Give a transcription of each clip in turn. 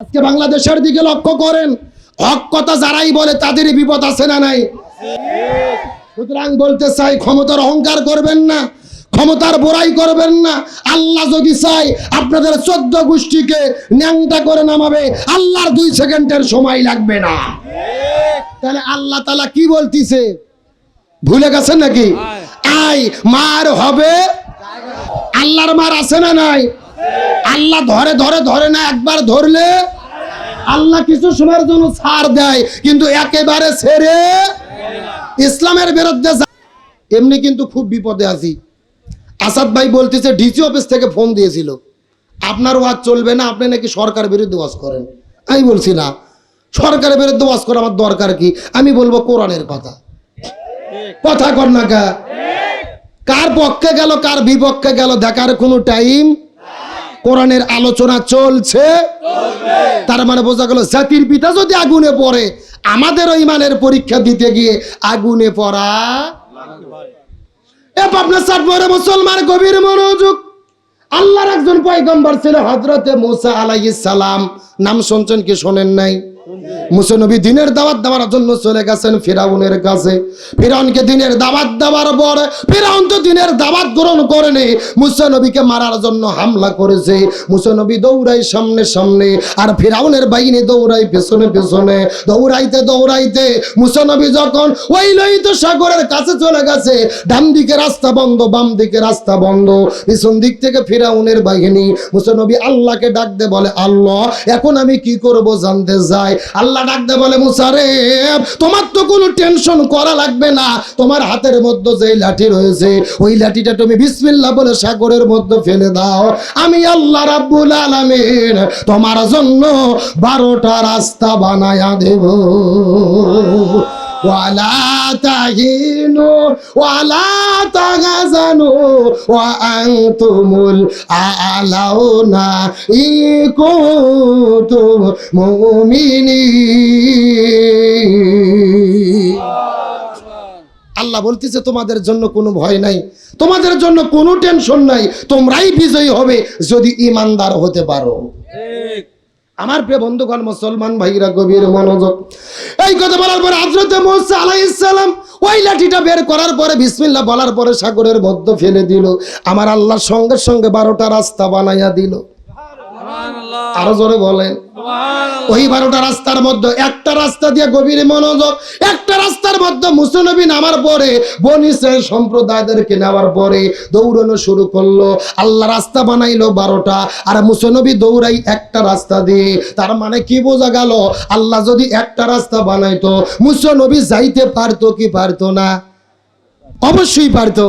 আজকে বাংলাদেশের দিকে লক্ষ্য করেন হক কথা যারাই বলে তাদেরই বিপদ আছে না নাই? সুতরাং বলতে চাই ক্ষমতার অহংকার করবেন না ক্ষমতার বোরাই করবেন না। আল্লাহ যদি চাই আপনাদের চোদ্দ গোষ্ঠীকে ন্যাংটা করে নামাবে আল্লাহর দুই সেকেন্ডের সময় লাগবে না। তাহলে আল্লাহ তালা কি বলতিছে? ভুলে গেছেন নাকি? আই মার হবে আল্লাহর মার আছে না নাই? আল্লাহ ধরে ধরে ধরে না, একবার ধরলে আল্লাহ কিছু সময়ের জন্য ছাড় দেয়, কিন্তু একেবারে ছেড়ে ইসলামের বিরুদ্ধে এমনি কিন্তু খুব বিপদে আছি। আসাদ ভাই বলতেছে ডিসি অফিস থেকে ফোন দিয়েছিল। আপনার ওয়াজ চলবে না, আপনি নাকি সরকার বিরুদ্ধে ওয়াজ করেন। আমি বলছি, না, সরকারের বিরুদ্ধে ওয়াজ করা আমার দরকার কি? আমি বলব, কোরআনের কথা। কথা কর না কার পক্ষে গেল, কার বিপক্ষে গেল, দেখার কোনো টাইম কোরআনের আলোচনা চলছে। তার মানে বোঝা গেল, জাতির পিতা যদি আগুনে পড়ে, আমাদেরও ইমানের পরীক্ষা দিতে গিয়ে আগুনে পড়া এ পাবনা মুসলমান গভীর মনোযোগ। আল্লাহর একজন পয়গম্বর ছিল হজরতে মুসা আলাইহিস সালাম। নাম শুনছেন কি শোনেন নাই? মুসা নবী দিনের দাওয়াত দেওয়ার জন্য চলে গেছেন ফিরাউনের কাছে। ফিরাউনকে দিনের দাওয়াত দেওয়ার পর ফিরাউন তো দিনের দাওয়াত গ্রহণ করেনি মুসা নবীকে মারার জন্য হামলা করেছে। মুসা নবী দৌড়াই সামনে সামনে আর ফিরাউনের বাহিনী দৌড়াই পেছনে পেছনে। দৌড়াইতে দৌড়াইতে মুসা নবী যখন ওই সাগরের কাছে চলে গেছে, ডান দিকে রাস্তা বন্ধ, বাম দিকে রাস্তা বন্ধ। পিছন দিক থেকে ফিরাউনের বাহিনী মুসা নবী আল্লাহকে ডাক দে বলে, আল্লাহ, এখন আমি কি করব জানতে যাই আল্লাহ ডাক দে বলে মুসারে তোমার তো কোনো টেনশন করা লাগবে না। তোমার হাতের মধ্যে যে লাঠি রয়েছে, ওই লাঠিটা তুমি বিসমিল্লাহ বলে সাগরের মধ্যে ফেলে দাও। আমি আল্লাহ রাব্বুল আলামিন তোমার জন্য বারোটা রাস্তা বানায়া দেব। ولا تهينوا ولا تحزنوا وأنتم الأعلون إن كنتم مؤمنين আল্লাহ বলতেছে তোমাদের জন্য কোনো ভয় নাই তোমাদের জন্য কোনো টেনশন নাই তোমরাই বিজয়ী হবে যদি ইমানদার হতে পারো আমার প্রিয় বন্ধুগণ, মুসলমান ভাইরা, গভীর মনোযোগ। এই কথা বলার পরে হযরত মুসা আলাইহিস সালাম ওই লাঠিটা বের করার পরে বিসমিল্লাহ বলার পরে সাগরের মধ্যে ফেলে দিল। আমার আল্লাহ সঙ্গে সঙ্গে বারোটা রাস্তা বানাইয়া দিল। আরও জোরে বলেন। ওই বারোটা রাস্তার মধ্যে একটা রাস্তা দিয়ে গভীর মনোযোগ, একটা রাস্তার মধ্যে মুসলবি নামার পরে বনিসের সম্প্রদায়দেরকে নেওয়ার পরে দৌড়ানো শুরু করল। আল্লাহ রাস্তা বানাইলো বারোটা, আর মুসনবী দৌড়াই একটা রাস্তা দিয়ে। তার মানে কি বোঝা গেল? আল্লাহ যদি একটা রাস্তা বানাইতো মুসনবী যাইতে পারতো কি পারতো না? অবশ্যই পারতো।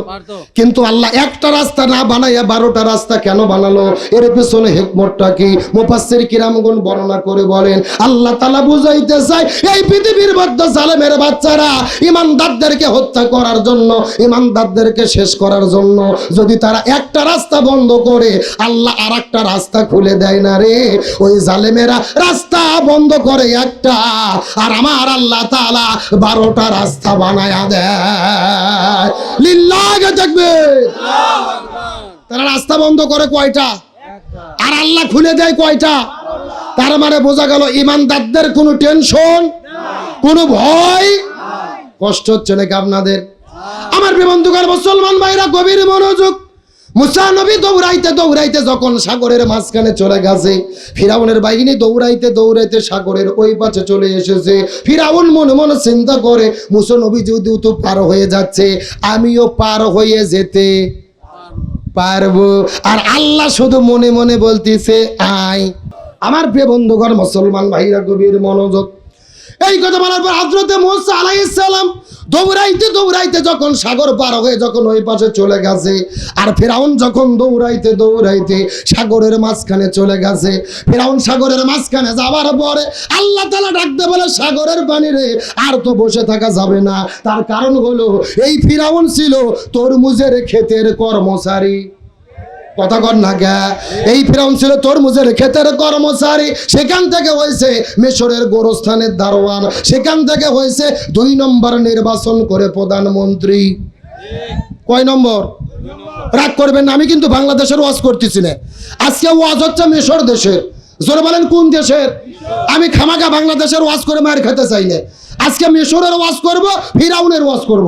কিন্তু আল্লাহ একটা রাস্তা না বানাইয়া বারোটা রাস্তা কেন বানালো? এর পেছনে হেকমতটা কি? মুফাসসির কিরামগুন বর্ণনা করে বলেন আল্লাহ তালা বুঝাইতে চায় এই পৃথিবীর মধ্যে জালেমের বাচ্চারা ইমানদারদেরকে হত্যা করার জন্য ইমানদারদেরকে শেষ করার জন্য যদি তারা একটা রাস্তা বন্ধ করে আল্লাহ আর একটা রাস্তা খুলে দেয় না রে। ওই জালেমেরা রাস্তা বন্ধ করে একটা আর আমার আল্লাহ তাআলা বারোটা রাস্তা বানায়া দেয়। লিল্লাহে তাকবীর তারা রাস্তা বন্ধ করে কয়টা? আর আল্লাহ খুলে দেয় কয়টা? তার মানে বোঝা গেল, ইমানদারদের কোনো টেনশন, কোনো ভয়, কষ্ট হচ্ছে নাকি আপনাদের? আমার বিবন্ধুকার মুসলমান ভাইরা, গভীর মনোযোগ মুসা নবী দৌড়াইতে দৌড়াইতে যখন সাগরের মাঝখানে চলে গেছে, ফিরাউনের বাহিনী দৌড়াইতে দৌড়াইতে সাগরের ওই পাশে চলে এসেছে। ফিরাউন মনে মনে চিন্তা করে, মুসা নবী যদি তো পার হয়ে যাচ্ছে, আমিও পার হয়ে যেতে পারব। আর আল্লাহ শুধু মনে মনে বলতেছে, আয়। আমার প্রিয় বন্ধুগণ, মুসলমান ভাইরা গভীর মনোযোগ এই কথা বলার পর হজরতে মোসা আলাইহিস সালাম দৌড়াইতে দৌড়াইতে যখন সাগর পার হয়ে যখন ওই পাশে চলে গেছে, আর ফেরাউন যখন দৌড়াইতে দৌড়াইতে সাগরের মাঝখানে চলে গেছে, ফেরাউন সাগরের মাঝখানে যাওয়ার পরে আল্লাহ তালা ডাকতে বলে, সাগরের পানি রে, আর তো বসে থাকা যাবে না। তার কারণ হলো, এই ফিরাউন ছিল তরমুজের ক্ষেতের কর্মচারী। কথা কর এই ছিল তরমুজের ক্ষেতের কর্মচারী। সেখান থেকে হয়েছে মিশরের গোরস্থানের দারোয়ান। সেখান থেকে হয়েছে দুই নম্বর নির্বাচন করে প্রধানমন্ত্রী। কয় নম্বর? রাগ করবেন না, আমি কিন্তু বাংলাদেশের ওয়াজ করতেছি না। আজকে ওয়াজ হচ্ছে মিশর দেশের। জোরে বলেন, কোন দেশের? আমি খামাকা বাংলাদেশের ওয়াজ করে মায়ের খেতে চাই না। আজকে মিশরের ওয়াজ করব, ফিরাউনের ওয়াজ করব।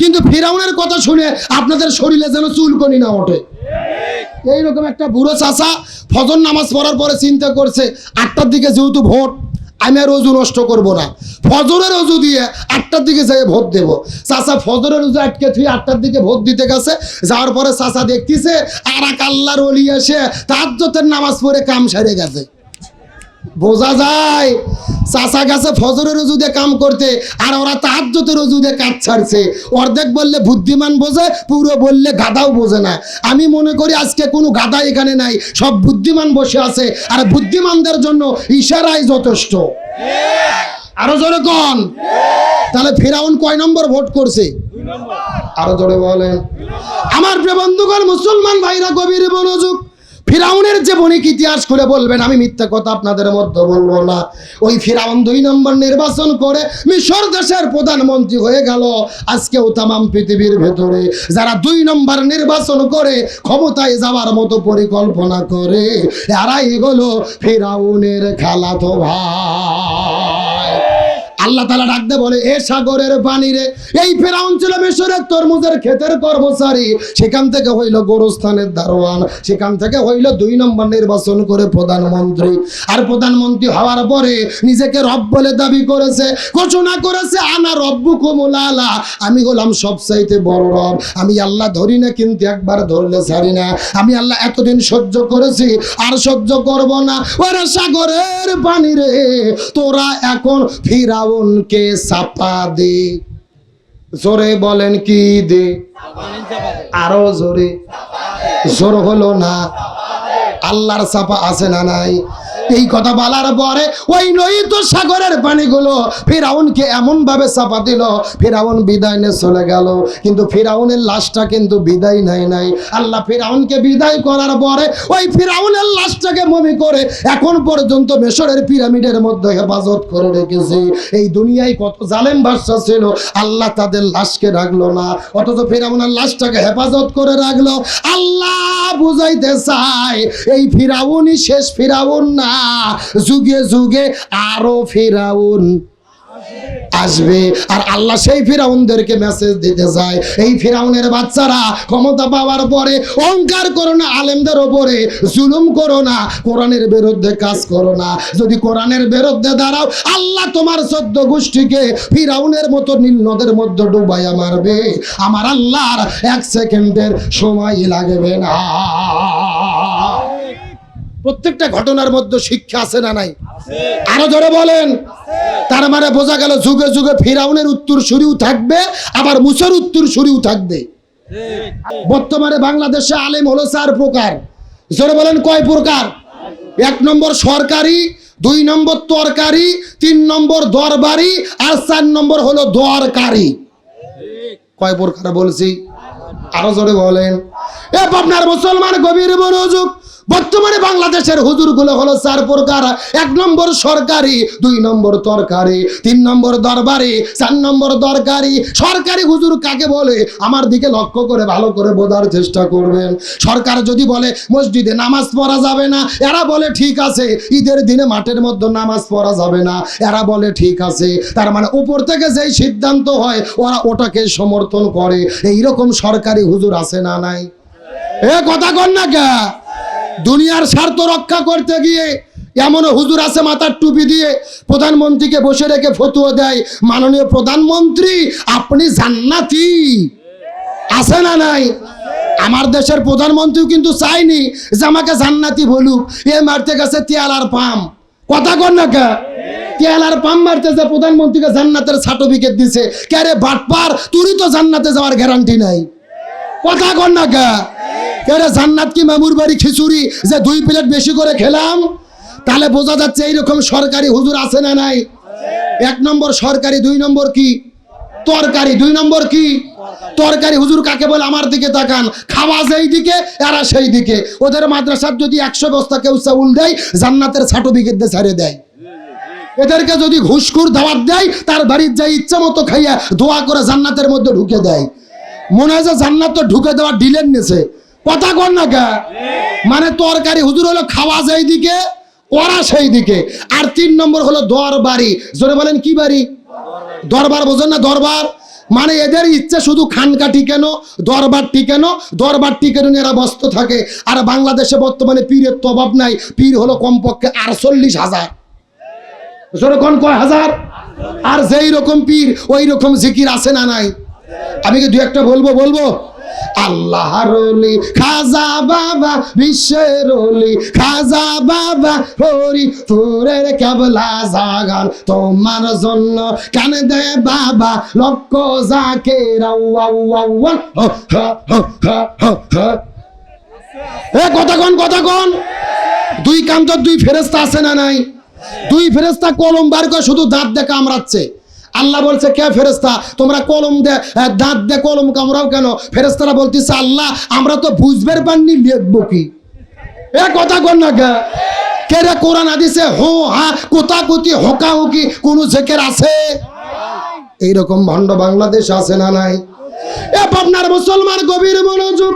কিন্তু ফিরাউনের কথা শুনে আপনাদের শরীরে যেন চুলকনি না ওঠে। এইরকম একটা বুড়ো চাষা ফজর নামাজ পড়ার পরে চিন্তা করছে, আটটার দিকে যেহেতু ভোট, আমি আর অজু নষ্ট করব না। ফজরের অজু দিয়ে আটটার দিকে যেয়ে ভোট দেব। চাষা ফজরের অজু আটকে থুই আটটার দিকে ভোট দিতে গেছে, যাওয়ার পরে চাষা দেখতেছে আর এক আল্লাহর অলি এসে তাজ্জতের নামাজ পড়ে কাম সারে গেছে। বোঝা যায় চাষা গাছে ফজরের রজুদে কাম করতে, আর ওরা তাহাজ্জতের রজুদে কাজ ছাড়ছে। অর্ধেক বললে বুদ্ধিমান বোঝে, পুরো বললে গাদাও বোঝে না। আমি মনে করি আজকে কোনো গাদা এখানে নাই, সব বুদ্ধিমান বসে আছে, আর বুদ্ধিমানদের জন্য ইশারাই যথেষ্ট। আরও জোরে কন। তাহলে ফেরাউন কয় নম্বর ভোট করছে? আরও জোরে বলেন। আমার প্রিয় বন্ধুগণ, মুসলমান ভাইরা গভীর মনোযোগ ফিরাউনের যে বণিক ইতিহাস খুলে বলবেন, আমি মিথ্যা কথা আপনাদের মধ্যে বলব না। ওই ফিরাউন দুই নম্বর নির্বাচন করে মিশর দেশের প্রধানমন্ত্রী হয়ে গেল, আজকেও তামাম পৃথিবীর ভেতরে। যারা দুই নম্বর নির্বাচন করে ক্ষমতায় যাওয়ার মতো পরিকল্পনা করে, এরাই হলো ফিরাউনের খালাতো ভাই। আল্লাহ তালা ডাকতে বলে, এ সাগরের পানি রে এই ফেরাউন ছিল মিশরের তরমুজের ক্ষেতের কর্মচারী। সেখান থেকে হইল গোরস্থানের দারোয়ান, সেখান থেকে হইল দুই নম্বর নির্বাচন করে প্রধানমন্ত্রী। আর প্রধানমন্ত্রী হওয়ার পরে নিজেকে রব বলে দাবি করেছে, ঘোষণা করেছে, আনা রব্বু আলা আমি হলাম সবচাইতে বড় রব। আমি আল্লাহ ধরি না, কিন্তু একবার ধরলে ছাড়ি না। আমি আল্লাহ এতদিন সহ্য করেছি, আর সহ্য করব না। ওরে সাগরের পানি রে তোরা এখন ফিরাউনকে চাপা দে। জোরে বলেন কি দে? আরও জোরে। জোর হলো না। আল্লাহর চাপা আছে না নাই? এই কথা বলার পরে ওই নয়িত সাগরের পানিগুলো ফেরাউনকে এমন ভাবে চাপা দিল। ফেরাউন বিদায় নিয়ে চলে গেল। কিন্তু ফেরাউনের লাশটা কিন্তু বিদায় নেয় নাই। আল্লাহ ফেরাউনকে বিদায় করার পরে ওই ফেরাউনের লাশটাকে মমি করে এখন পর্যন্ত মেশরের পিরামিডের মধ্যে হেফাজত করে রেখেছে। এই দুনিয়ায় কত জালেম বাদশা ছিল, আল্লাহ তাদের লাশকে রাখল না। অথচ ফেরাউনের লাশটাকে হেফাজত করে রাখল। আল্লাহ বুঝাইতে চায়, এই ফিরাউনই শেষ ফিরাউন না। যুগে যুগে আরও ফিরাউন আসবে। আর আল্লাহ সেই ফিরাউনদেরকে মেসেজ দিতে যায়। এই ফিরাউনের বাচ্চারা ক্ষমতা পাওয়ার পরে অহংকার করো না, আলেমদের ওপরে জুলুম করো না, কোরআনের বিরুদ্ধে কাজ করো না। যদি কোরআনের বিরুদ্ধে দাঁড়াও, আল্লাহ তোমার সদ্য গোষ্ঠীকে ফিরাউনের মতো নীল নদের মধ্যে ডুবাইয়া মারবে। আমার আল্লাহর এক সেকেন্ডের সময় লাগবে না। প্রত্যেকটা ঘটনার মধ্যে শিক্ষা আছে না নাই? আরও ধরে বলেন। তার মানে বোঝা গেল যুগে যুগে ফিরাউনের উত্তর সুরিও থাকবে আবার মুসের উত্তর সুরিও থাকবে। বর্তমানে বাংলাদেশে আলেম হলো চার প্রকার। জোরে বলেন কয় প্রকার? এক নম্বর সরকারি দুই নম্বর তরকারি তিন নম্বর দরবারি আর চার নম্বর হলো দরকারি। কয় প্রকার বলছি? আরও জোরে বলেন। এ আপনার মুসলমান গভীর মনোযোগ বর্তমানে বাংলাদেশের হুজুরগুলো হলো চার প্রকার। এক নম্বর সরকারি, দুই নম্বর তরকারি, তিন নম্বর দরবারি, চার নম্বর দরকারি। সরকারি হুজুর কাকে বলে? আমার দিকে লক্ষ্য করে ভালো করে বোঝার চেষ্টা করবেন। সরকার যদি বলে মসজিদে নামাজ পড়া যাবে না, এরা বলে ঠিক আছে, ঈদের দিনে মাঠের মধ্যে নামাজ পড়া যাবে না, এরা বলে ঠিক আছে। তার মানে উপর থেকে যেই সিদ্ধান্ত হয়, ওরা ওটাকে সমর্থন করে। এইরকম সরকারি হুজুর আছে না নাই? এ কথা কর না কে? দুনিয়ার স্বার্থ রক্ষা করতে গিয়ে এমন হুজুর আছে মাথার টুপি দিয়ে প্রধানমন্ত্রীকে বসে রেখে ফতুয়া দেয়। মাননীয় প্রধানমন্ত্রী, আপনি জান্নাতি। আছে না নাই? আমার দেশের প্রধানমন্ত্রীও কিন্তু চাইনি যে আমাকে জান্নাতি বলুক। এ মারতে গেছে তিয়ালার পাম। কথা কর না কে? তিয়ালার পাম মারতে যে প্রধানমন্ত্রীকে জান্নাতের সার্টিফিকেট দিছে। কে রে বাটপার তুই তো জান্নাতে যাওয়ার গ্যারান্টি নাই। কথা কর না কে? এরা জান্নাত কি মামুর বাড়ি খিচুড়ি যে দুই প্লেট বেশি করে খেলাম? তাহলে বোঝা যাচ্ছে এইরকম সরকারি হুজুর আছে না নাই? এক নম্বর সরকারি, দুই নম্বর কি? তরকারি, দুই নম্বর কি? তরকারি হুজুর কাকে বলে? আমার দিকে তাকান। খাওয়া যেই দিকে, এরা সেই দিকে। ওদের মাদ্রাসার যদি একশো বস্তা কেউ চাউল দেয়, জান্নাতের সার্টিফিকেট দিয়ে ছাড়ে দেয়। এদেরকে যদি ঘুষখুর দাওয়াত দেয়, তার বাড়ির যাই ইচ্ছা মতো খাইয়া দোয়া করে জান্নাতের মধ্যে ঢুকে দেয়। মনে হয় যে জান্নাত তো ঢুকে দেওয়া ডিলেন নেছে কথা কর না গা মানে তরকারি হুজুর হলো খাওয়া যায় দিকে ওরা সেই দিকে। আর তিন নম্বর হলো দরবারি। জোরে বলেন কি বাড়ি? দরবার বোঝেন না দরবার? মানে এদের ইচ্ছে শুধু খানকা টিকেনো দরবার টিকেনো দরবার টিকেনো এরা ব্যস্ত থাকে? আর বাংলাদেশে বর্তমানে পীরের তো অভাব নাই। পীর হলো কমপক্ষে আটচল্লিশ হাজার। যেরকম কয় হাজার? আর যেই রকম পীর, ওই রকম জিকির আছে না নাই? আমি কি দু একটা বলব? বলব? আল্লাহর অলি খাজা বাবা, বিশ্বের অলি খাজা বাবা হরি ফুরের কেবলা জাগান। তোমার জন্য কানে দে বাবা, লক্ষ জাকে এ, কথা কন কথা কন। দুই কান্তর দুই ফেরেস্তা আছে না নাই? দুই ফেরেস্তা কলম বার করে শুধু দাঁত দিয়ে কামড়াচ্ছে আল্লাহ বলছে, কে ফেরেস্তা তোমরা কলম দে দাঁত দে, কলম কামড়াও কেন? ফেরেস্তারা বলতেছে, আল্লাহ, আমরা তো বুঝবের পাননি লিখব কি? এ কথা কন না কে? কে রে কোরআন আদিছে হো, হা, কোথা কোতি হোকা হুকি, কোন জেকের আছে? এইরকম ভণ্ড বাংলাদেশ আছে না নাই? এ পাবনার মুসলমান গভীর মনোযোগ।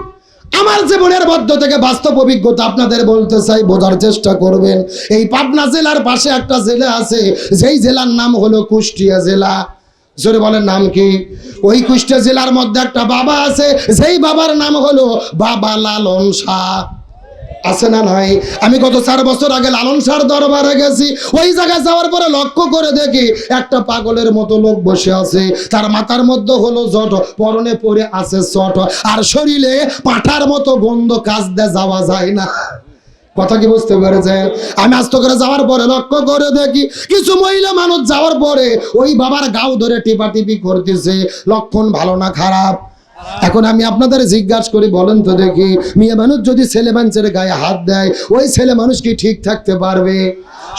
আমার জীবনের মধ্য থেকে বাস্তব অভিজ্ঞতা আপনাদের বলতে চাই, বোঝার চেষ্টা করবেন। এই পাবনা জেলার পাশে একটা জেলা আছে, যেই জেলার নাম হলো কুষ্টিয়া জেলা। জোরে বলেন নাম কি? ওই কুষ্টিয়া জেলার মধ্যে একটা বাবা আছে সেই বাবার নাম হলো বাবা লালন শাহ। আছে না নাই? আমি গত চার বছর আগে লালন সার দরবারে গেছি। ওই জায়গায় যাওয়ার পরে লক্ষ্য করে দেখি একটা পাগলের মতো লোক বসে আছে। তার মাথার মধ্যে হলো জট, পরনে পরে আছে চট। আর শরীরে পাঠার মতো গন্ধ কাজ দিয়ে যাওয়া যায় না। কথা কি বুঝতে পেরেছেন? আমি আস্ত করে যাওয়ার পরে লক্ষ্য করে দেখি কিছু মহিলা মানুষ যাওয়ার পরে ওই বাবার গাও ধরে টিপা টিপি করতেছে। লক্ষণ ভালো না খারাপ? এখন আমি আপনাদের জিজ্ঞাসা করি, বলেন তো দেখি, মেয়ে মানুষ যদি ছেলে মানুষের গায়ে হাত দেয়, ওই ছেলে মানুষ কি ঠিক থাকতে পারবে?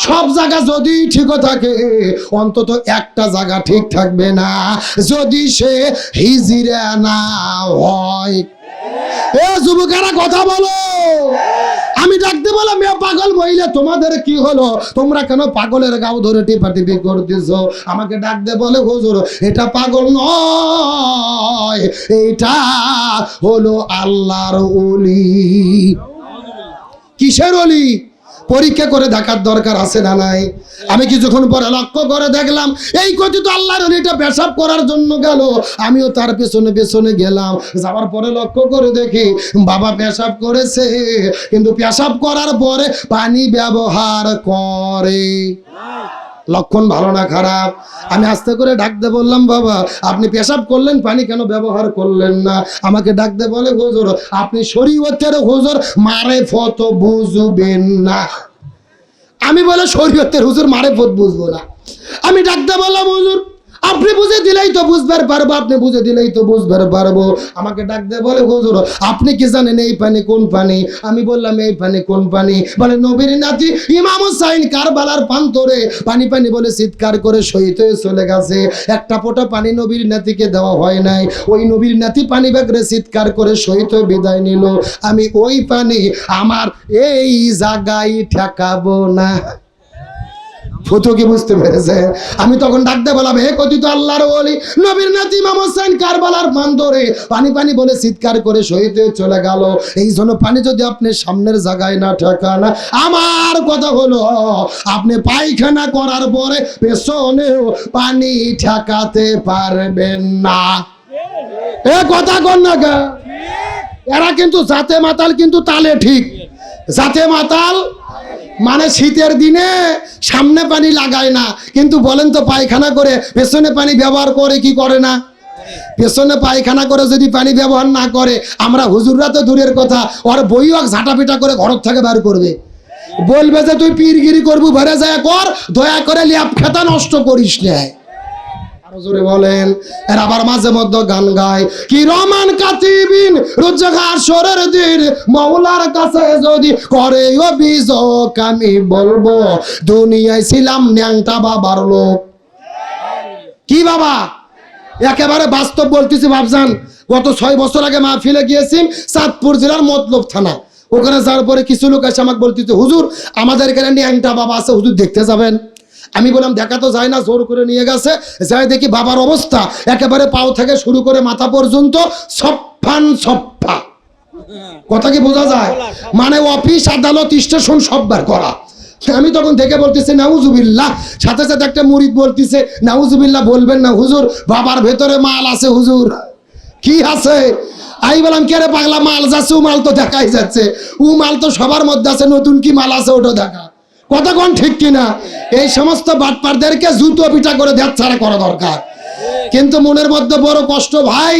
সব জায়গা যদি ঠিক থাকে, অন্তত একটা জায়গা ঠিক থাকবে না, যদি সে হিজিরা না হয়। এ যুবকেরা, কথা বলো। আমি ডাকতে বললাম মেয়ে পাগল বইলে তোমাদের কি হলো? তোমরা কেন পাগলের গাও ধরে টিপা টিপি করতেছ? আমাকে ডাকতে বলে, হুজুর, এটা পাগল নয় এটা হলো আল্লাহর অলি কিসের অলি পরীক্ষা করে দেখার দরকার আছে না নাই? আমি কিছুক্ষণ পরে লক্ষ্য করে দেখলাম, এই কথিত আল্লাহর অলিটা পেশাব করার জন্য গেল। আমিও তার পেছনে পেছনে গেলাম। যাওয়ার পরে লক্ষ্য করে দেখি, বাবা পেশাব করেছে, কিন্তু পেশাব করার পরে পানি ব্যবহার করে। লক্ষণ ভালো না, খারাপ। আমি আস্তে করে ডাকতে বললাম, বাবা, আপনি পেশাব করলেন, পানি কেন ব্যবহার করলেন না? আমাকে ডাকতে বলে, হুজুর, আপনি শরীয়তের হুজুর, মারে ফত বুঝবেন না। আমি বলে, শরীয়তের হুজুর, মারে ফত বুঝব না। আমি ডাকতে বললাম, হুজুর আপনি বুঝে দিলেই তো বুঝবার পারব, আপনি বুঝে দিলেই তো বুঝবার পারব। আমাকে ডাকতে বলে, হুজুর, আপনি কি জানেন এই পানি কোন পানি? আমি বললাম, এই পানি কোন পানি? বলে, নবীর নাতি ইমাম হুসাইন কারবালার প্রান্তরে পানি পানি বলে চিৎকার করে শহীদ হয়ে চলে গেছে। একটা ফোঁটা পানি নবীর নাতিকে দেওয়া হয় নাই। ওই নবীর নাতি পানি ব্যাগরে চিৎকার করে শহীদ হয়ে বিদায় নিল। আমি ওই পানি আমার এই জায়গায় ঠেকাবো না। কি বুঝতে পেরেছে? আমি তখন ডাকতে বললাম, হে কথিত আল্লাহর ওলি, নবীর নাতি ইমাম হোসেন কারবালার মান্দরে পানি পানি বলে চিৎকার করে শহীদ হয়ে চলে গেল। এই জন্য পানি যদি আপনি সামনের জায়গায় না ঠেকান, আমার কথা হলো, আপনি পায়খানা করার পরে পেছনেও পানি ঠেকাতে পারবেন না। এ কথা কর না গা এরা কিন্তু জাতে মাতাল কিন্তু তালে ঠিক। জাতে মাতাল মানে শীতের দিনে সামনে পানি লাগায় না। কিন্তু বলেন তো পায়খানা করে, পেছনে পানি ব্যবহার করে কি করে না? পেছনে পায়খানা করে যদি পানি ব্যবহার না করে, আমরা হুজুররা তো দূরের কথা, ওর বইও ঝাঁটা পিটা করে ঘর থেকে বার করবে। বলবে যে, তুই পীরগিরি করব, ভরে যায় কর, দয়া করে ল্যাপ খেতা নষ্ট করিস না। আরও জোরে বলেন, এর আবার মাঝে মধ্যে গান গায়। কি রমান কাতিবিন রোজগার সরের দিন মৌলার কাছে যদি করে অভিযোগ, আমি বলব, দুনিয়ায় ছিলাম ন্যাংটা বাবার লোক। কি বাবা? একেবারে বাস্তব বলতেছি, ভাবজান, গত ছয় বছর আগে মা মাহফিলে গিয়েছি, চাঁদপুর জেলার মতলব থানা। ওখানে যাওয়ার পরে কিছু লোক এসে আমাকে বলতেছে, হুজুর, আমাদের এখানে ন্যাংটা বাবা আছে, হুজুর দেখতে যাবেন। আমি বললাম, দেখা তো যায় না, জোর করে নিয়ে গেছে। যাই দেখি বাবার অবস্থা। একেবারে পাও থেকে শুরু করে মাথা পর্যন্ত সফান সফা কথা কি বোঝা যায়? মানে অফিস, আদালত, স্টেশন সববার করা। আমি তখন থেকে বলতেছি, নাউজুবিল্লাহ। সাথে সাথে একটা মুরিদ বলতেছে, নাউজুবিল্লাহ বলবেন না, হুজুর, বাবার ভেতরে মাল আছে, হুজুর। কি আছে? আমি বললাম, কে রে পাগলা, মাল যাচ্ছে, ও মাল তো দেখাই যাচ্ছে। ও মাল তো সবার মধ্যে আছে, নতুন কি মাল আছে, ওটা দেখা। কতক্ষণ ঠিক কিনা? এই সমস্ত বাটপারদেরকে জুতো পিঠা করে দেখ ছাড়া করা দরকার। কিন্তু মনের মধ্যে বড় কষ্ট, ভাই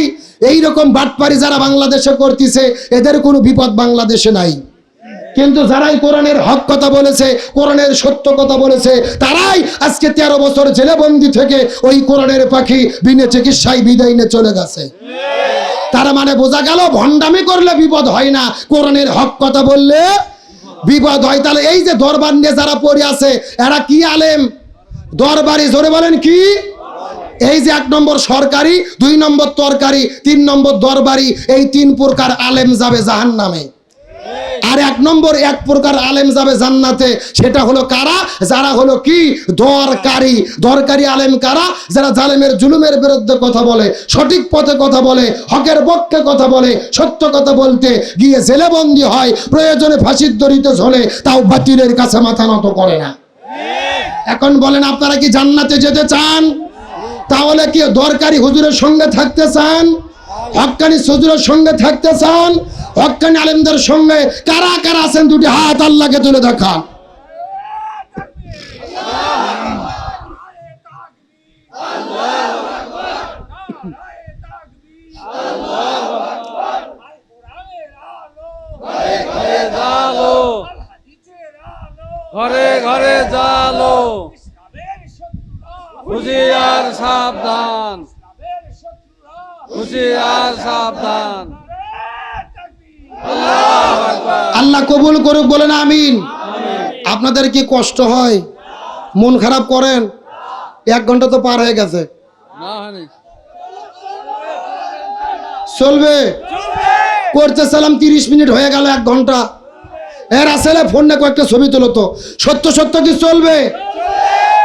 এই রকম বাটপারি যারা বাংলাদেশে করতেছে, এদের কোনো বিপদ বাংলাদেশে নাই। কিন্তু যারাই কোরআনের হক কথা বলেছে, কোরআনের সত্য কথা বলেছে, তারাই আজকে তেরো বছর জেলেবন্দি থেকে ওই কোরআনের পাখি বিনে চিকিৎসায় বিদায় নিয়ে চলে গেছে। তার মানে বোঝা গেল, ভণ্ডামি করলে বিপদ হয় না। কোরআনের হক কথা বললে বিপদ হয়। তাহলে এই যে দরবার নিয়ে যারা পড়ে আছে, এরা কি আলেম? দরবারি জোরে বলেন কি? এই যে এক নম্বর সরকারি, দুই নম্বর তরকারি, তিন নম্বর দরবারি, এই তিন প্রকার আলেম যাবে জাহান নামে আর এক নম্বর এক প্রকার আলেম যাবে জান্নাতে, সেটা হলো কারা? যারা হলো কি? দরকারি। দরকারি আলেম কারা? যারা জালেমের জুলুমের বিরুদ্ধে কথা বলে, সঠিক পথে কথা বলে, হকের পক্ষে কথা বলে, সত্য কথা বলতে গিয়ে জেলেবন্দি হয়, প্রয়োজনে ফাঁসির দড়িতে ঝোলে, তাও বাতিলের কাছে মাথা নত করে না। এখন বলেন, আপনারা কি জান্নাতে যেতে চান? তাহলে কি দরকারি হুজুরের সঙ্গে থাকতে চান? হক্কানি হুজুরের সঙ্গে থাকতে চান? হক্কানি আলেমদের সঙ্গে কারা কারা আছেন দুটি হাত আল্লাহকে তুলে দেখান। ঘরে ঘরে জালো হুজিয়ার সাবধান। হুজিয়ার সাবধান। আল্লাহ কবুল করুক বলেন আমিন। আপনাদের কি কষ্ট হয়, মন খারাপ করেন, এক ঘণ্টা তো পার হয়ে গেছে। চলবে? করতেছিলাম তিরিশ মিনিট হয়ে গেল এক ঘণ্টা। এর আসলে ফোন না কয়েকটা ছবি তোলো তো। সত্য সত্য কি চলবে?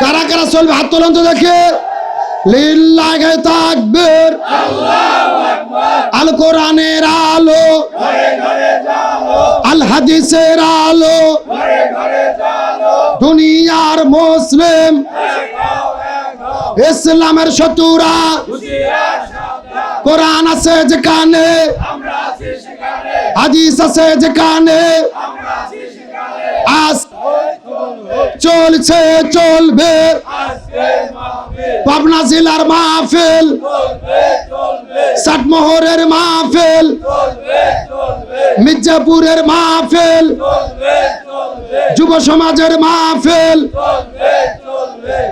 কারা কারা চলবে? হাত তোলেন তো দেখে। আল কোরআনের আলো আল। হাদিসের আলো। দুনিয়ার মুসলিম। ইসলামের শত্রুরা। কোরআন আছে যেখানে। হাদিস আছে যেখানে। আজ চলছে, চলবে। পাবনা জেলার মাহফিল। ষাটমোহরের মাহফিল। মির্জাপুরের মাহফিল। যুব সমাজের মাহফিল।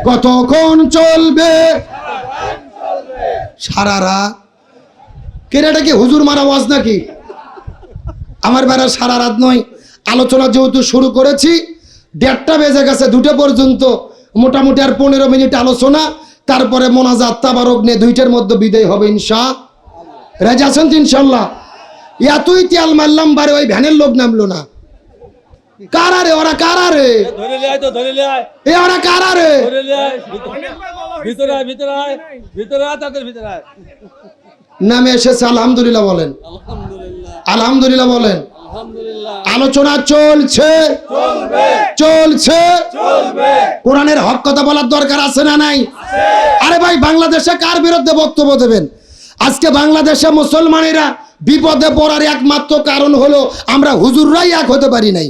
কতক্ষণ চলবে? সারা রাত কেরাটা কি হুজুর মারা ওয়াজ নাকি? আমার বেড়া সারা রাত নয়। আলোচনা যেহেতু শুরু করেছি, দেড়টা বেজে গেছে দুটো পর্যন্ত। মোটামুটি আর পনেরো মিনিট আলোচনা। তারপরে মোনাজাত তাবারক নিয়ে দুইটার মধ্যে বিদায় হবে ইনশা রাজা আছেন তো ইনশাল্লাহ এতই তেল মারলাম বারে ওই ভ্যানের লোক নামলো না। কারা রে ওরা কারা রে? এ ওরা কারা রে? নামে এসেছে আলহামদুলিল্লাহ বলেন। আলহামদুলিল্লাহ বলেন। আলোচনা চলছে। চলছে। কোরআনের হক কথা বলার দরকার আছে না নাই? আরে ভাই বাংলাদেশে কার বিরুদ্ধে বক্তব্য দেবেন? আজকে বাংলাদেশে মুসলমানেরা বিপদে পড়ার একমাত্র কারণ হলো আমরা হুজুররাই এক হতে পারি নাই।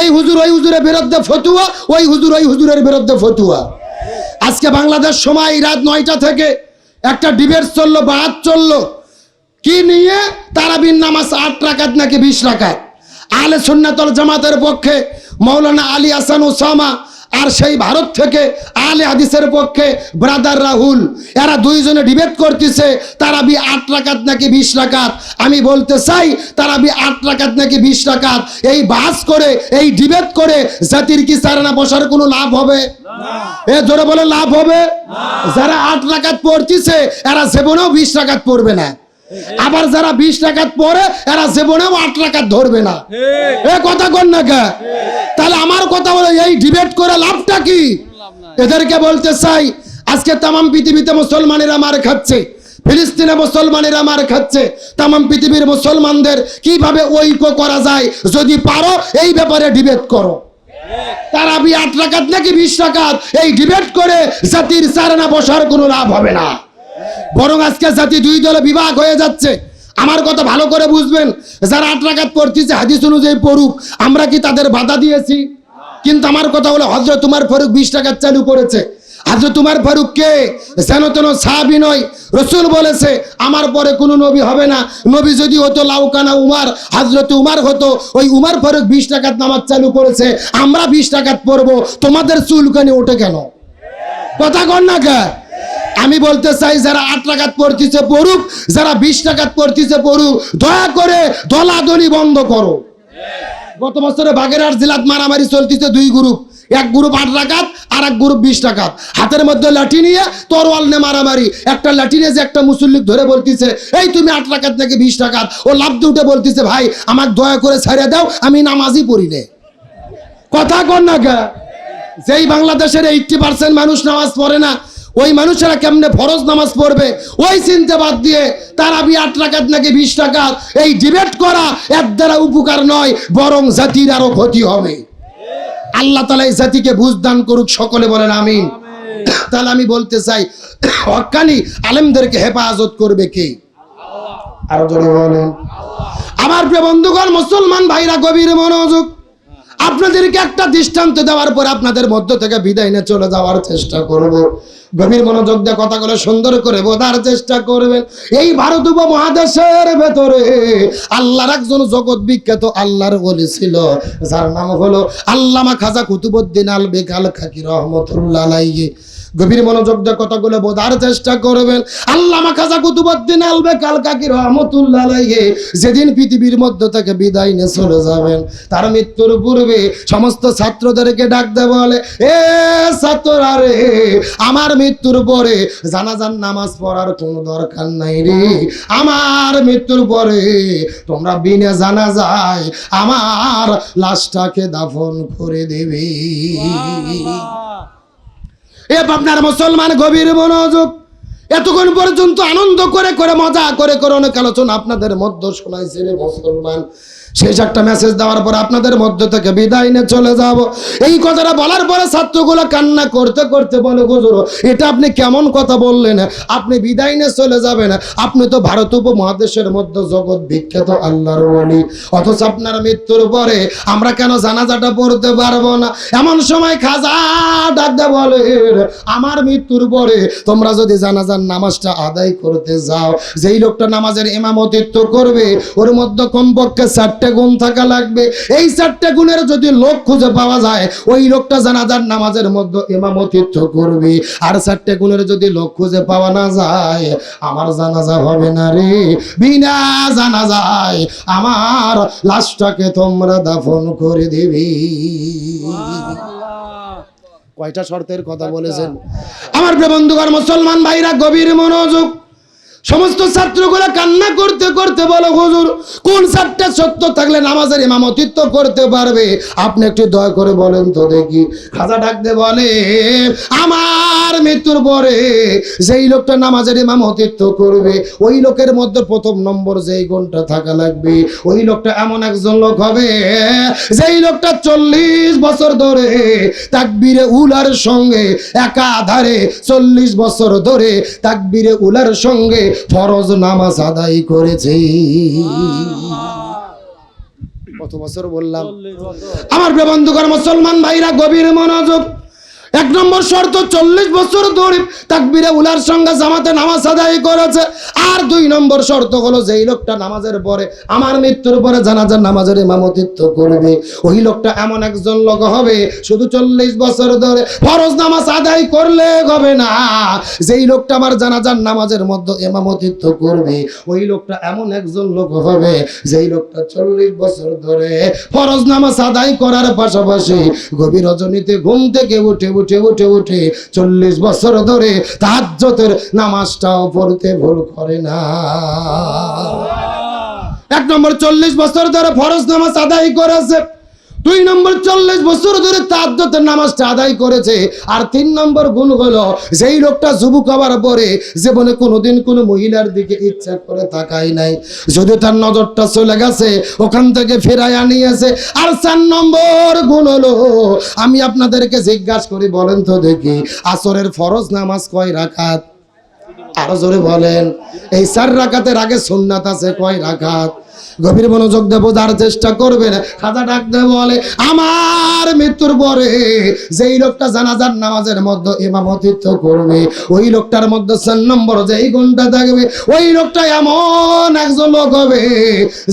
এই হুজুর ওই হুজুরের বিরুদ্ধে ফতুয়া ওই হুজুর ওই হুজুরের বিরুদ্ধে ফতুয়া। আজকে বাংলাদেশ সময় রাত নয়টা থেকে একটা ডিবেট চলল বাদ চলল। কি নিয়ে? তারাবিন নামাজ আট রাকাত নাকি বিশ রাকাত? আলে সুন্নাতল জামাতের পক্ষে মৌলানা আলী আসান ওসামা আর সেই ভারত থেকে আলে হাদিসের পক্ষে ব্রাদার রাহুল, এরা দুইজনে ডিবেট করতেছে, তারাবি আট রাকাত নাকি বিশ রাকাত? আমি বলতে চাই, তারাবি আট রাকাত নাকি বিশ রাকাত? এই বাস করে, এই ডিবেট করে জাতির কি সারানা বসার কোনো লাভ হবে? এ জোরে বলে, লাভ হবে? যারা আট রাকাত পড়তেছে, এরা জীবনেও বিশ রাকাত পড়বে না। আবার যারা বিশ টাকাত পরে এরা জীবনেও আট টাকাত ধরবে না। এ কথা কর না কে? তাহলে আমার কথা হলো এই ডিবেট করে লাভটা কি? এদেরকে বলতে চাই আজকে তামাম পৃথিবীতে মুসলমানেরা মার খাচ্ছে ফিলিস্তিনে মুসলমানেরা মার খাচ্ছে। তামাম পৃথিবীর মুসলমানদের কীভাবে ঐক্য করা যায়? যদি পারো এই ব্যাপারে ডিবেট করো। তারাবি আট রাকাত নাকি বিশ রাকাত এই ডিবেট করে জাতির সারানা বসার কোনো লাভ হবে না। বরং আজকে জাতি দুই দলে বিভাগ হয়ে যাচ্ছে। আমার কথা ভালো করে বুঝবেন, যারা আট রাকাত পড়তেছে, হাদিস অনুযায়ী পড়ুক, আমরা কি তাদের বাধা দিয়েছি? কিন্তু আমার কথা হলো হজরত তোমার ফারুক বিশ টাকার চালু করেছে। হজরত তোমার ফারুক কে? যেন তেন সাহাবি নয়। রসুল বলেছে, আমার পরে কোনো নবী হবে না। নবী যদি হতো লাউকানা উমার হজরত উমার হতো, ওই উমার ফারুক বিশ টাকার নামাজ চালু করেছে। আমরা বিশ টাকাত পড়ব, তোমাদের চুলকানি ওঠে কেন? কথা কর না কে? আমি বলতে চাই, যারা আট টাকাত পড়তেছে পড়ুক, যারা বিশ টাকাত পড়তেছে পড়ুক, দয়া করে দলাদলি বন্ধ করো। গত বছরে বাগেরহাট জেলাত মারামারি চলতেছে দুই গ্রুপ। এক গ্রুপ আট টাকাত আর এক গ্রুপ বিশ টাকাত হাতের মধ্যে লাঠি নিয়ে তরোয়াল নিয়ে মারামারি। একটা লাঠি নিয়ে যে একটা মুসল্লিক ধরে বলতেছে, এই তুমি আট টাকাত নাকি বিশ টাকাত ও লাভ উঠে বলতেছে, ভাই, আমাকে দয়া করে ছেড়ে দাও, আমি নামাজই পড়ি নে। কথা কর না যেই বাংলাদেশের এইটটি পার্সেন্ট মানুষ নামাজ পড়ে না ওই মানুষেরা কেমনে ফরজ নামাজ পড়বে? ওই চিন্তা বাদ দিয়ে তার আমি আট টাকাত নাকি বিশ টাকাত এই ডিবেট করা এর দ্বারা উপকার নয় বরং জাতির আরও ক্ষতি হবে। আল্লাহ তালা এই জাতিকে বুঝদান করুক সকলে বলেন আমিন। তাহলে আমি বলতে চাই হকানি আলেমদেরকে হেফাজত করবে কে? আরও বলেন আমার প্রিয় বন্ধুগণ মুসলমান ভাইরা গভীর মনোযোগ আপনাদেরকে একটা দৃষ্টান্ত দেওয়ার পর আপনাদের মধ্য থেকে বিদায় নিয়ে চলে যাওয়ার চেষ্টা করব। গভীর মনোযোগ দিয়ে কথাগুলো সুন্দর করে বোঝার চেষ্টা করবেন এই ভারত উপমহাদেশের ভেতরে আল্লাহর একজন জগৎ বিখ্যাত আল্লাহর বলি ছিল, যার নাম হলো আল্লামা খাজা কুতুবুদ্দিন আল বেকাল খাকি রহমতুল্লাহ গভীর মনোযোগ দিয়ে কথাগুলো বোঝার চেষ্টা করবেন। আল্লামা খাজা কুতুবুদ্দিন আল বেকাল কাকি রহমতুল্লাহ আলাইহি যেদিন পৃথিবীর মধ্য থেকে বিদায় নিয়ে চলে যাবেন, তার মৃত্যুর পূর্বে সমস্ত ছাত্রদেরকে ডাক ডাকতে বলে, এ ছাত্ররা রে, আমার মৃত্যুর পরে জানাজান নামাজ পড়ার কোনো দরকার নাই রে। আমার মৃত্যুর পরে তোমরা বিনে জানা যায় আমার লাশটাকে দাফন করে দেবে। এ আপনার মুসলমান গভীর মনোযোগ। এতক্ষণ পর্যন্ত আনন্দ করে করে, মজা করে করে অনেক আলোচনা আপনাদের মধ্য শোনাইছে মুসলমান। শেষ একটা মেসেজ দেওয়ার পর আপনাদের মধ্য থেকে বিদায় নিয়ে চলে যাব। এই কথাটা বলার পরে ছাত্রগুলো কান্না করতে করতে বলে, হুজুর, এটা আপনি কেমন কথা বললেন? আপনি বিদায় নিয়ে চলে যাবেন? আপনি তো ভারত উপমহাদেশের মধ্যে জগৎ বিখ্যাত, আল্লাহর বলি অথচ আপনার মৃত্যুর পরে আমরা কেন জানাজাটা পড়তে পারব না? এমন সময় খাজা ডাকতে বলে, আমার মৃত্যুর পরে তোমরা যদি জানাজার নামাজটা আদায় করতে যাও, যেই লোকটা নামাজের ইমামতিত্ব করবে, ওর মধ্যে কমপক্ষে চারটে গুণ থাকা লাগবে। এই চারটে গুণের যদি লোক খুঁজে পাওয়া যায় ওই লোকটা জানাজার নামাজের মধ্যে ইমামতিত্ব করবে। আর চারটে গুণের যদি লোক খুঁজে পাওয়া না যায় আমার জানাজা হবে না রে। বিনা জানা যায় আমার লাশটাকে তোমরা দাফন করে দিবি। কয়টা শর্তের কথা বলেছেন? আমার প্রিয় বন্ধুগণ মুসলমান ভাইরা গভীর মনোযোগ সমস্ত ছাত্রগুলো কান্না করতে করতে বলো, হুজুর, কোন চারটা সত্য থাকলে নামাজের ইমামতিত্ব করতে পারবে? আপনি একটু দয়া করে বলেন তো দেখি। খাজা ডাকতে বলে, আমার মৃত্যুর পরে যেই লোকটা নামাজের ইমামতিত্ব করবে, ওই লোকের মধ্যে প্রথম নম্বর যেই গুণটা থাকা লাগবে। ওই লোকটা এমন একজন লোক হবে, যেই লোকটা চল্লিশ বছর ধরে তাকবীরে উলার সঙ্গে, একাধারে চল্লিশ বছর ধরে তাকবীরে উলার সঙ্গে ফরজ নামাজ আদায় করেছে। কত বছর বললাম আমার প্রিয় মুসলমান ভাইরা গভীর মনোযোগ নম্বর শর্ত, চল্লিশ বছর ধরে তাকবিরে উলার সঙ্গে জামাতে নামাজ আদায় করেছে। আর দুই নম্বর শর্ত হলো, যেই লোকটা নামাজের পরে আমার মৃত্যুর পরে জানাজার নামাজের ইমামতিত্ব করবে, ওই লোকটা এমন একজন লোক হবে, শুধু চল্লিশ বছর ধরে ফরজ নামাজ আদায় করলে হবে না। যেই লোকটা আমার জানাজার নামাজের মধ্যে ইমামতিত্ব করবে, ওই লোকটা এমন একজন লোক হবে, যেই লোকটা চল্লিশ বছর ধরে ফরজ নামাজ আদায় করার পাশাপাশি গভীর রজনীতে ঘুম থেকে উঠে উঠে উঠে উঠে চল্লিশ বছর ধরে তাহাজ্জতের নামাজটাও পড়তে ভুল করে না। এক নম্বর চল্লিশ বছর ধরে ফরজ নামাজ আদায় করেছে। দুই নম্বর চল্লিশ বছর ধরে তাজ্জতের নামাজটা আদায় করেছে। আর তিন নম্বর গুণ হলো, যেই লোকটা যুবক হওয়ার পরে জীবনে কোনোদিন কোনো মহিলার দিকে ইচ্ছা করে তাকাই নাই। যদি তার নজরটা চলে গেছে, ওখান থেকে ফেরাই আনিয়েছে। আর চার নম্বর গুণ হলো, আমি আপনাদেরকে জিজ্ঞাসা করি, বলেন তো দেখি, আসরের ফরজ নামাজ কয় রাখাত আরও জোরে বলেন, এই চার রাখাতের আগে সুন্নাত আছে কয় রাখাত গভীর মনোযোগ দিয়ে বোঝার চেষ্টা করবেন। খাতা ডাকতে বলে, আমার মৃত্যুর পরে যেই লোকটা জানাজার নামাজের মধ্যে ইমামতিত্ব করবে, ওই লোকটার মধ্যে চার নম্বর যেই গুণটা থাকবে, ওই লোকটা এমন একজন লোক হবে,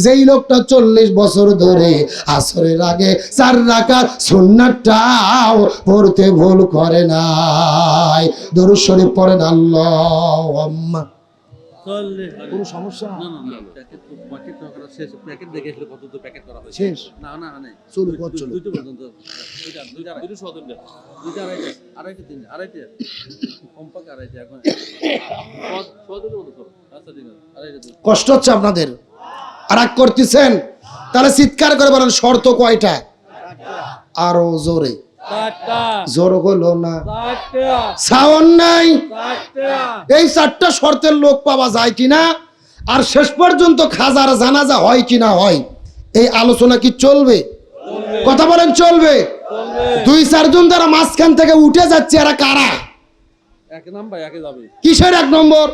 যেই লোকটা চল্লিশ বছর ধরে আসরের আগে চার রাখার সুন্নাতটাও পড়তে ভুল করে নাই। দরুদ শরীফ পড়েন আল্লাহ কোনো সমস্যা? না না না প্যাকেট প্যাকেট করা শেষ। প্যাকেট দেখে আসলে কত তো প্যাকেট করা হয়েছে। শেষ? না না না চলুক, কত চলুক। দুটো পর্যন্ত। দুইটা দুইটা দুটো সদন দুইটা আড়াইটা আড়াইটা তিন আড়াইটা। কমপক্ষে আড়াইটা এখন সদন বলো আচ্ছা ঠিক আছে। আড়াইটা কষ্ট হচ্ছে আপনাদের? আর রাগ করতেছেন? তাহলে চিৎকার করে বলেন শর্ত কয়টা? আরও জোরে। জোর হলো না। সাউন্ড নাই। এই চারটা শর্তের লোক পাওয়া যায় কিনা? আর শেষ পর্যন্ত খাজার জানাজা হয় কিনা হয়? এই আলোচনা কি চলবে? কথা বলেন চলবে। দুই চারজন যারা মাঝখান থেকে উঠে যাচ্ছে এরা কারা? কিসের এক নম্বর?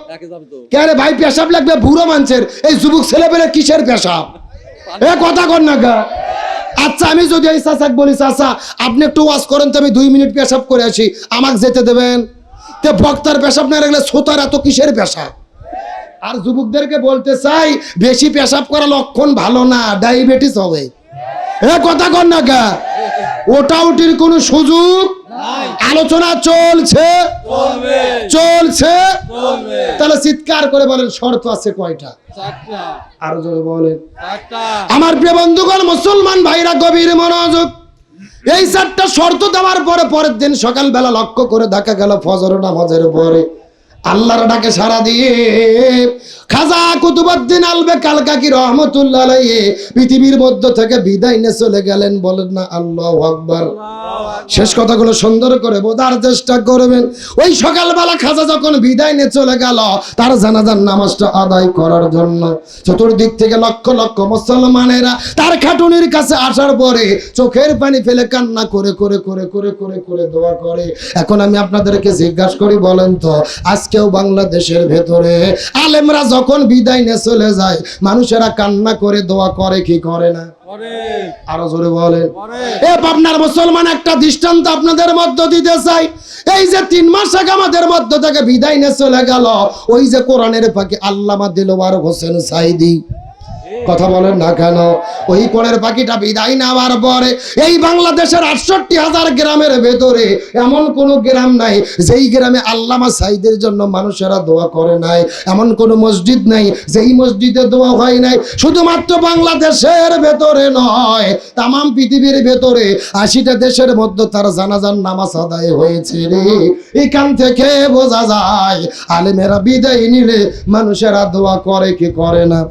কে ভাই পেশাব লাগবে? বুড়ো মানুষের। এই যুবক ছেলে পেলে কিসের পেশাব? এ কথা কর না গা। আচ্ছা আমি যদি এই চাচাক বলি, চাচা, আপনি একটু ওয়াশ করেন তো আমি দুই মিনিট পেশাব করে আসি, আমাকে যেতে দেবেন? তে বক্তার পেশাব না রাখলে শ্রোতার এত কিসের পেশা আর যুবকদেরকে বলতে চাই, বেশি পেশাব করা লক্ষণ ভালো না, ডায়াবেটিস হবে। এ কথা কর না গা ওটা ওটির কোনো সুযোগ আলোচনা চলছে। চলছে। তাহলে চিৎকার করে বলেন শর্ত আছে কয়টা? আরও জোরে বলেন। আমার প্রিয় বন্ধুগণ মুসলমান ভাইরা গভীর মনোযোগ। এই চারটা শর্ত দেওয়ার পরে পরের দিন সকালবেলা লক্ষ্য করে দেখা গেল ফজর নামাজের পরে। আল্লাহর ডাকে সারা দিয়ে, খাজা কুতুবুদ্দিন আলবে কালকাকি রহমতুল্লাহ আলাইহি, পৃথিবীর মধ্য থেকে বিদায় নিয়ে চলে গেলেন। বলেন, না, আল্লাহ আকবার। শেষ কথাগুলো সুন্দর করে বোঝার চেষ্টা করবেন। ওই সকালবেলা খাজা যখন বিদায় নিয়ে চলে গেল, তার জানাজার নামাজটা আদায় করার জন্য চতুর্দিক থেকে লক্ষ লক্ষ মুসলমানেরা তার খাটুনির কাছে আসার পরে চোখের পানি ফেলে কান্না করে করে করে করে করে করে দোয়া করে। এখন আমি আপনাদেরকে জিজ্ঞাসা করি, বলেন তো আজকেও বাংলাদেশের ভেতরে। আলেমরা যখন বিদায় নিয়ে চলে যায় মানুষেরা কান্না করে দোয়া করে কি করে না? আরও জোরে বলেন। এ পাবনার মুসলমান একটা দৃষ্টান্ত আপনাদের মধ্য দিতে চাই। এই যে তিন মাস আগে আমাদের মধ্য থেকে বিদায় নিয়ে চলে গেল ওই যে কোরআনের পাখি আল্লামা দিলওয়ার হোসেন সাইদি। কথা বলেন না কেন? ওই কোণের পাখিটা বিদায় নেওয়ার পরে এই বাংলাদেশের আটষট্টি হাজার গ্রামের ভেতরে এমন কোন গ্রাম নাই, যেই গ্রামে আল্লামা সাইদের জন্য মানুষেরা দোয়া করে নাই। এমন কোন মসজিদ নাই, যেই মসজিদে দোয়া হয় নাই। শুধুমাত্র বাংলাদেশের ভেতরে নয় তাম পৃথিবীর ভেতরে আশিটা দেশের মধ্যে তার জানাজান নামাজ আদায় হয়েছে রে। এখান থেকে বোঝা যায়, আলেমেরা বিদায় নিলে মানুষেরা দোয়া করে কি করে না?